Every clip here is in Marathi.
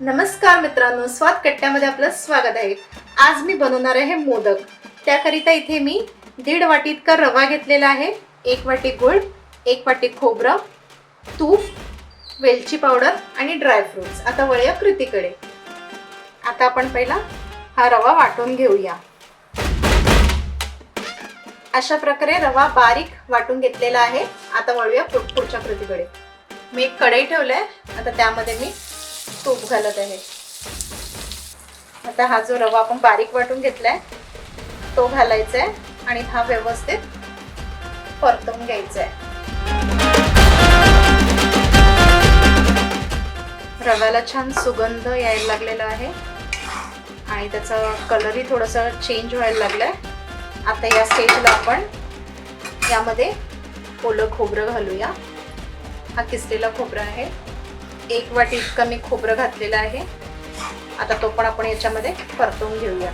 नमस्कार मित्रांनो स्वाद कट्ट्यामध्ये आपलं स्वागत आहे. आज मी बनवणार आहे मोदक. त्याकरिता इथे मी दीड वाटी इतका रवा घेतलेला आहे. एक वाटी गुळ एक वाटी खोबरं तूप वेलची पावडर आणि ड्रायफ्रुट्स आता वळूया कृतीकडे. आता आपण पहिला हा रवा वाटून घेऊया. अशा प्रकारे रवा बारीक वाटून घेतलेला आहे. आता वळूया पुढच्या कृतीकडे. मी एक कढई ठेवलाय. आता त्यामध्ये मी तूप घालत आहे. आता हा जो रवा आपण बारीक वाटून घेतलाय तो घालायचा आहे आणि हा व्यवस्थित परतवून घ्यायचा आहे रव्याला छान सुगंध यायला लागलेला आहे. आणि त्याचा कलरही थोडासा चेंज व्हायला लागलाय. आता या स्टेजला आपण यामध्ये ओलं खोबरं घालूया. हा किसलेला खोबरं आहे. एक वाटी इतकं मी खोबरं घातलेलं आहे. आता तो पण आपण याच्यामध्ये परतवून घेऊया.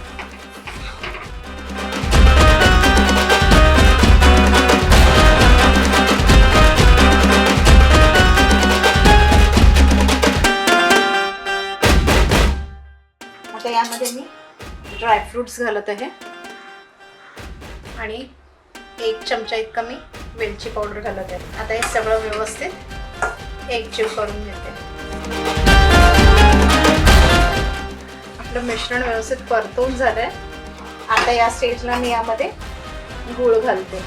आता यामध्ये मी ड्रायफ्रुट्स घालत आहे. आणि एक चमचा इतका मी वेलची पावडर घालत आहे. आता हे सगळं व्यवस्थित एकजीव करून घेते. आपलं मिश्रण व्यवस्थित परतवून झालंय. आता या स्टेजला मी यामध्ये गूळ घालते.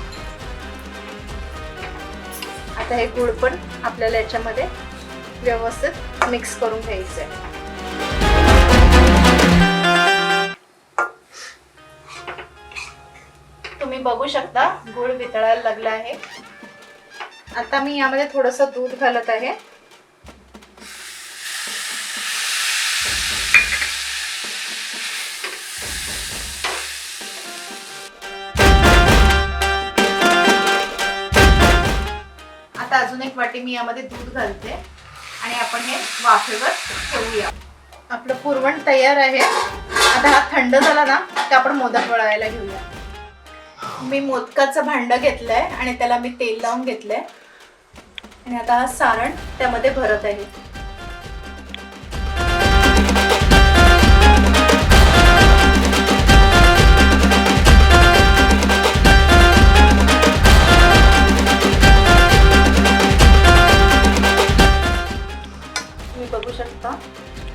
आता हे गूळ पण आपल्याला याच्यामध्ये व्यवस्थित मिक्स करून घ्यायचं आहे तुम्ही बघू शकता गूळ वितळायला लागला आहे. आता मी यामध्ये थोडस दूध घालत आहे. एक वाटी मी यामध्ये दूध घालते. आणि आपण हे वाफेवर ठेवूया. आपलं पुरवण तयार आहे. आता हा थंड झाला ना तर आपण मोदक वळायला घेऊया. मी मोदकाचं भांड घेतलंय आणि त्याला मी तेल लावून घेतलंय. आणि आता हा सारण त्यामध्ये भरत आहे. शकता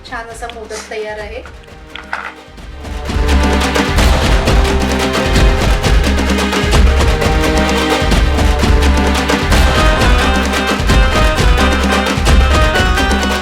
छान असा मोदक तयार आहे.